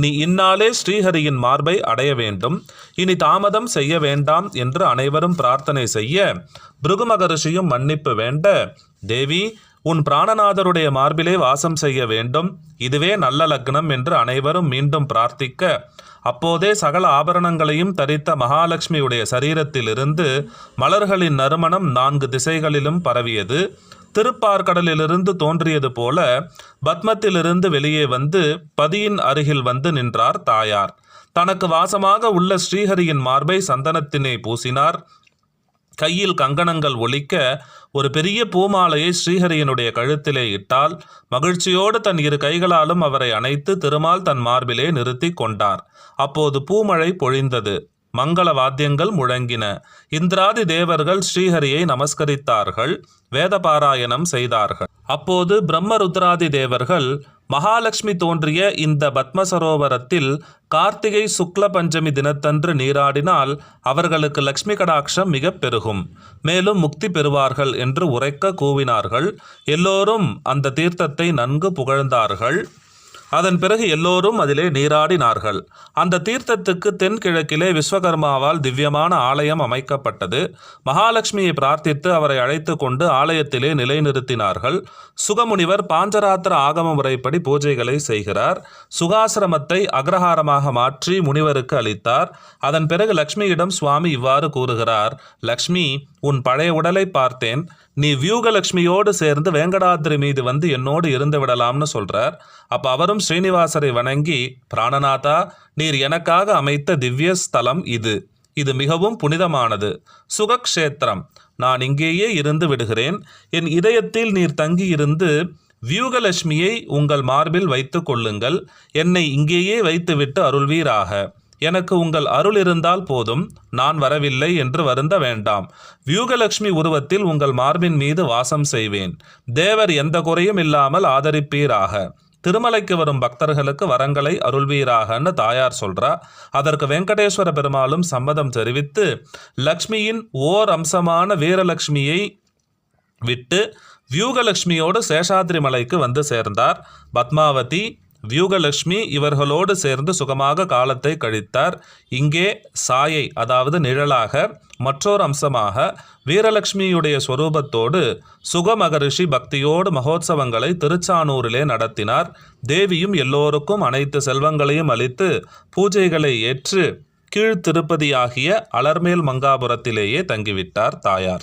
நீ இந்நாளே ஸ்ரீஹரியின் மார்பை அடைய வேண்டும். இனி தாமதம் செய்ய வேண்டாம் என்று அனைவரும் பிரார்த்தனை செய்ய பிருகு மகரிஷியும் மன்னிப்பு வேண்ட தேவி உன் பிராணநாதருடைய மார்பிலே வாசம் செய்ய வேண்டும். இதுவே நல்ல லக்னம் என்று அனைவரும் மீண்டும் பிரார்த்திக்க அப்போதே சகல ஆபரணங்களையும் தரித்த மகாலட்சுமியுடைய சரீரத்திலிருந்து மலர்களின் நறுமணம் நான்கு திசைகளிலும் பரவியது. திருப்பார்கடலிலிருந்து தோன்றியது போல பத்மத்திலிருந்து வெளியே வந்து பதியின் அருகில் வந்து நின்றார் தாயார். தனக்கு வாசமாக உள்ள ஸ்ரீஹரியின் மார்பை சந்தனத்தினை பூசினார். கையில் கங்கணங்கள் ஒழிக்க ஒரு பெரிய பூமாலையை ஸ்ரீஹரியனுடைய கழுத்திலே இட்டால் மகிழ்ச்சியோடு தன் இரு கைகளாலும் அவரை அணைத்து திருமால் தன் மார்பிலே நிறுத்தி கொண்டார். அப்போது பூமழை பொழிந்தது. மங்கள வாத்தியங்கள் முழங்கின. இந்திராதி தேவர்கள் ஸ்ரீஹரியை நமஸ்கரித்தார்கள் வேத பாராயணம் செய்தார்கள். அப்போது பிரம்மருத்ராதி தேவர்கள் மகாலட்சுமி தோன்றிய இந்த பத்ம சரோவரத்தில் கார்த்திகை சுக்ல பஞ்சமி தினத்தன்று நீராடினால் அவர்களுக்கு லக்ஷ்மி கடாட்சம் மிக பெருகும். மேலும் முக்தி பெறுவார்கள் என்று உரைக்க கூவினார்கள். எல்லோரும் அந்த தீர்த்தத்தை நன்கு புகழ்ந்தார்கள். அதன் பிறகு எல்லோரும் அதிலே நீராடினார்கள். அந்த தீர்த்தத்துக்கு தென்கிழக்கிலே விஸ்வகர்மாவால் திவ்யமான ஆலயம் அமைக்கப்பட்டது. மகாலட்சுமியை பிரார்த்தித்து அவரை அழைத்து கொண்டு ஆலயத்திலே நிலைநிறுத்தினார்கள். சுகமுனிவர் பாஞ்சராத்திர ஆகம முறைப்படி பூஜைகளை செய்கிறார். சுகாசிரமத்தை அக்ரஹாரமாக மாற்றி முனிவருக்கு அளித்தார். அதன் பிறகு லக்ஷ்மியிடம் சுவாமி இவ்வாறு கூறுகிறார் லக்ஷ்மி உன் பழைய உடலை பார்த்தேன். நீ வியூகலட்சுமியோடு சேர்ந்து வேங்கடாத்திரி மீது வந்து என்னோடு இருந்து விடலாம்னு சொல்றார். அப்ப அவரும் ஸ்ரீனிவாசரை வணங்கி பிராணநாதா நீர் எனக்காக அமைத்த திவ்ய ஸ்தலம் இது. இது மிகவும் புனிதமானது. சுகக்ஷேத்திரம். நான் இங்கேயே இருந்து விடுகிறேன். என் இதயத்தில் நீர் தங்கியிருந்து வியூகலட்சுமியை உங்கள் மார்பில் வைத்து கொள்ளுங்கள். என்னை இங்கேயே வைத்துவிட்டு அருள்வீராக. எனக்கு உங்கள் அருள் இருந்தால் போதும். நான் வரவில்லை என்று வருந்த வேண்டாம். வியூகலட்சுமி உருவத்தில் உங்கள் மார்பின் மீது வாசம் செய்வேன். தேவர் எந்த குறையும் இல்லாமல் ஆதரிப்பீராக. திருமலைக்கு வரும் பக்தர்களுக்கு வரங்களை அருள்வீராகன்னு தாயார் சொல்றா. அதற்கு வெங்கடேஸ்வர பெருமாளும் சம்மதம் தெரிவித்து லக்ஷ்மியின் ஓர் அம்சமான வீரலட்சுமியை விட்டு வியூகலட்சுமியோடு சேஷாத்ரி மலைக்கு வந்து சேர்ந்தார். பத்மாவதி வியூகலட்சுமி இவர்களோடு சேர்ந்து சுகமாக காலத்தை கழித்தார். இங்கே சாயை அதாவது நிழலாக மற்றொரு அம்சமாக வீரலட்சுமியுடைய ஸ்வரூபத்தோடு சுகமகரிஷி பக்தியோடு மகோத்சவங்களை திருச்சானூரிலே நடத்தினார். தேவியும் எல்லோருக்கும் அனைத்து செல்வங்களையும் அளித்து பூஜைகளை ஏற்று கீழ்த்திருப்பதியாகிய அலர்மேல் மங்காபுரத்திலேயே தங்கிவிட்டார் தாயார்.